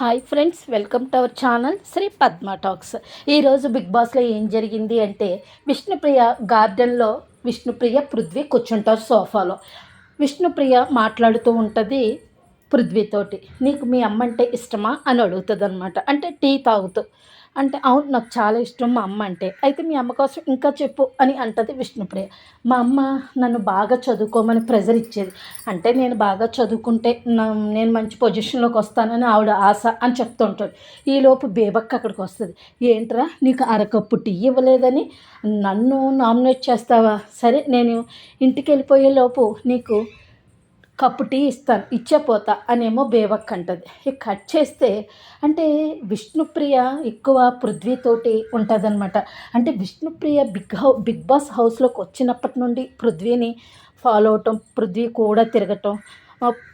Hi friends welcome to our channel Sri Padma talks ఈరోజు big బాస్లో ఏం జరిగింది అంటే విష్ణుప్రియ గార్డెన్లో విష్ణుప్రియ పృథ్వీ కూర్చుంటారు సోఫాలో. విష్ణుప్రియ మాట్లాడుతూ ఉంటుంది పృథ్వీతోటి నీకు మీ అమ్మ అంటే ఇష్టమా అని అడుగుతుంది అనమాట అంటే టీ తాగుతూ. అంటే అవును నాకు చాలా ఇష్టం మా అమ్మ అంటే. అయితే మీ అమ్మ కోసం ఇంకా చెప్పు అని అంటది విష్ణుప్రియ. మా అమ్మ నన్ను బాగా చదువుకోమని ప్రెజర్ ఇచ్చేది. అంటే నేను బాగా చదువుకుంటే నేను మంచి పొజిషన్లోకి వస్తానని ఆవిడ ఆశ అని చెప్తుంటాడు ఈలోపు బేబక్క అక్కడికి వస్తుంది. ఏంట్రా నీకు అరకప్పు టీ ఇవ్వలేదని నన్ను నామినేట్ చేస్తావా? సరే నేను ఇంటికి వెళ్ళిపోయే లోపు నీకు కప్పు టీ ఇస్తాను ఇచ్చే పోతా అనేమో బేవక్ అంటది ఇక కట్ చేస్తే అంటే విష్ణుప్రియ ఎక్కువ పృథ్వీతోటి ఉంటుందన్నమాట. అంటే Vishnupriya Bigg how Bigg Boss హౌస్లోకి వచ్చినప్పటి నుండి పృథ్వీని ఫాలో అవటం పృథ్వీ కూడా తిరగటం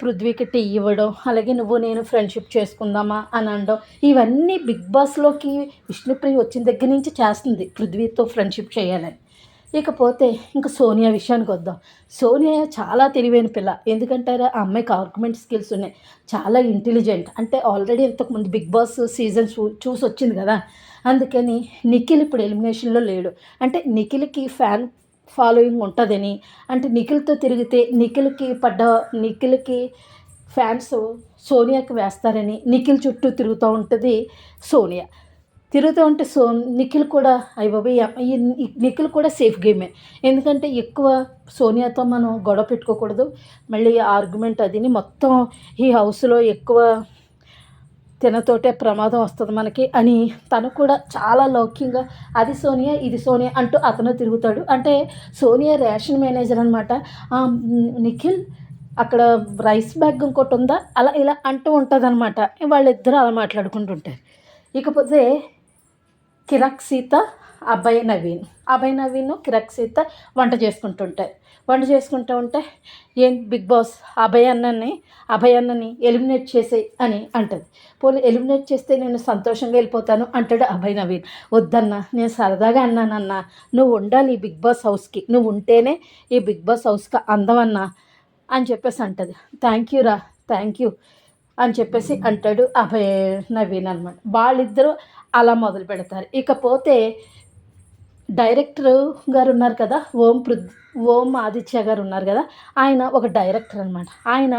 పృథ్వీకి టీ ఇవ్వడం అలాగే నువ్వు నేను ఫ్రెండ్షిప్ చేసుకుందామా అని అనడం ఇవన్నీ బిగ్ బాస్లోకి విష్ణుప్రియ వచ్చిన దగ్గర నుంచి చేస్తుంది పృథ్వీతో ఫ్రెండ్షిప్ చేయాలని. ఇకపోతే ఇంకా సోనియా విషయానికి వద్దాం. సోనియా చాలా తెలివైన పిల్ల. ఎందుకంటారా? ఆ అమ్మాయికి ఆర్గ్యుమెంట్ స్కిల్స్ ఉన్నాయి. చాలా ఇంటెలిజెంట్ అంటే ఆల్రెడీ ఇంతకుముందు బిగ్ బాస్ సీజన్ చూ చూసి వచ్చింది కదా? అందుకని నిఖిల్ ఇప్పుడు ఎలిమినేషన్లో లేడు. అంటే నిఖిల్కి ఫ్యాన్ ఫాలోయింగ్ ఉంటుందని. అంటే నిఖిల్తో తిరిగితే నిఖిల్కి పడ్డ నిఖిల్కి ఫ్యాన్స్ సోనియాకి వేస్తారని నిఖిల్ చుట్టూ తిరుగుతూ ఉంటుంది సోనియా. తిరుగుతూ ఉంటే సో నిఖిల్ కూడా అయ్య బాబాయ్ ఈ నిఖిల్ కూడా సేఫ్ గేమే. ఎందుకంటే ఎక్కువ సోనియాతో మనం గొడవ పెట్టుకోకూడదు. మళ్ళీ ఆర్గ్యుమెంట్ అదిని మొత్తం ఈ హౌస్లో ఎక్కువ తినతోటే ప్రమాదం వస్తుంది మనకి అని తను కూడా చాలా లౌక్యంగా అది సోనియా ఇది సోనియా అంటూ అతను తిరుగుతాడు. అంటే సోనియా రేషన్ మేనేజర్ అనమాట నిఖిల్ అక్కడ రైస్ బ్యాగ్ ఇంకోటి ఉందా? అలా ఇలా అంటూ ఉంటుంది అనమాట వాళ్ళిద్దరూ అలా మాట్లాడుకుంటుంటారు ఇకపోతే కిరక్ సీత అభయ నవీన్. అభయ నవీన్ కిరక్ సీత వంట చేసుకుంటుంటాయి వంట చేసుకుంటూ ఉంటే ఏం బిగ్ బాస్? అభయ అన్నని అభయ అన్నని ఎలిమినేట్ చేసే అని అంటది. పోనీ ఎలిమినేట్ చేస్తే నేను సంతోషంగా వెళ్ళిపోతాను అంటాడు అభయ నవీన్. వద్దన్నా నేను సరదాగా అన్నానన్నా నువ్వు ఉండాలి ఈ బిగ్ బాస్ హౌస్కి. నువ్వు ఉంటేనే ఈ బిగ్ బాస్ హౌస్కి అందమన్నా అని చెప్పేసి అంటది. థ్యాంక్ యూ రా థ్యాంక్ యూ. అని చెప్పేసి అంటాడు అభయ్ నవీన్ అనమాట వాళ్ళిద్దరూ అలా మొదలు పెడతారు. ఇకపోతే డైరెక్టర్ గారు ఉన్నారు కదా ఓం పృథ్ ఓం ఆదిత్య గారు ఉన్నారు కదా ఆయన ఒక డైరెక్టర్ అనమాట ఆయన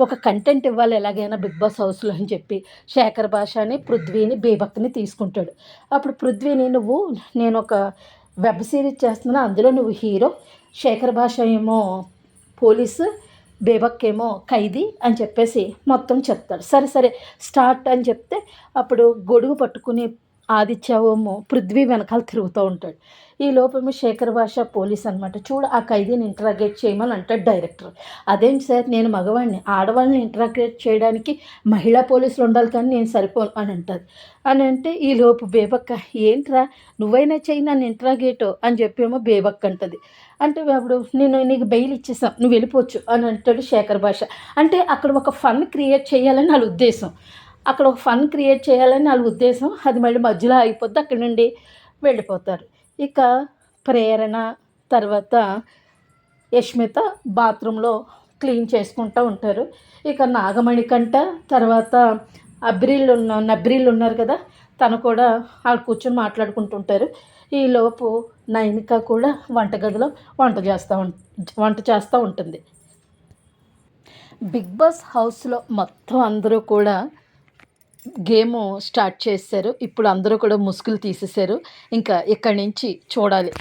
ఒక కంటెంట్ ఇవ్వాలి ఎలాగైనా బిగ్ బాస్ హౌస్లో అని చెప్పి శేఖర్ భాషని పృథ్వీని బీభక్తిని తీసుకుంటాడు. అప్పుడు పృథ్వీని నువ్వు నేను ఒక వెబ్ సిరీస్ చేస్తున్నాను అందులో నువ్వు హీరో శేఖర్ భాష ఏమో పోలీసు బేబక్ ఏమో ఖైదీ అని చెప్పేసి మొత్తం చెప్తాడు సరే సరే స్టార్ట్ అని చెప్తే అప్పుడు గొడుగు పట్టుకుని ఆదిత్యవేమో పృథ్వీ వెనకాల తిరుగుతూ ఉంటాడు. ఈ లోపేమో శేఖర్ భాష పోలీస్ అనమాట చూడు ఆ ఖైదీని ఇంటరాగేట్ చేయమని అంటాడు డైరెక్టర్ అదేం సార్ నేను మగవాడిని. ఆడవాళ్ళని ఇంటరాగేట్ చేయడానికి మహిళా పోలీసులు ఉండాలి కానీ నేను సరిపోను అని అంటుంది అని అంటే ఈ లోపు బేబక్క ఏంట్రా నువ్వైనా చెయ్యి నన్ను ఇంటరాగేటో అని చెప్పేమో బేబక్క అంటది. అంటే అప్పుడు నేను నీకు బెయిల్ ఇచ్చేసాం నువ్వు వెళ్ళిపోవచ్చు అని అంటాడు శేఖర్ భాష. అంటే అక్కడ ఒక ఫన్ క్రియేట్ చేయాలని వాళ్ళ ఉద్దేశం. అక్కడ ఒక ఫన్ క్రియేట్ చేయాలని వాళ్ళ ఉద్దేశం. అది మళ్ళీ మధ్యలో అయిపోద్ది అక్కడి నుండి వెళ్ళిపోతారు. ఇక ప్రేరణ తర్వాత యష్మిత బాత్రూంలో క్లీన్ చేసుకుంటూ ఉంటారు. ఇక నాగమణి కంట తర్వాత అబ్రిల్ ఉన్న నబ్రిల్ ఉన్నారు కదా తను కూడా వాళ్ళు కూర్చొని మాట్లాడుకుంటుంటారు ఈలోపు నైనిక కూడా వంటగదిలో వంట చేస్తూ వంట చేస్తూ ఉంటుంది. బిగ్ బాస్ హౌస్లో మొత్తం అందరూ కూడా గేమ్ స్టార్ట్ చేశారు. ఇప్పుడు అందరూ కూడా ముసుగులు తీసేశారు. ఇంకా ఇక్కడి నుంచి చూడాలి.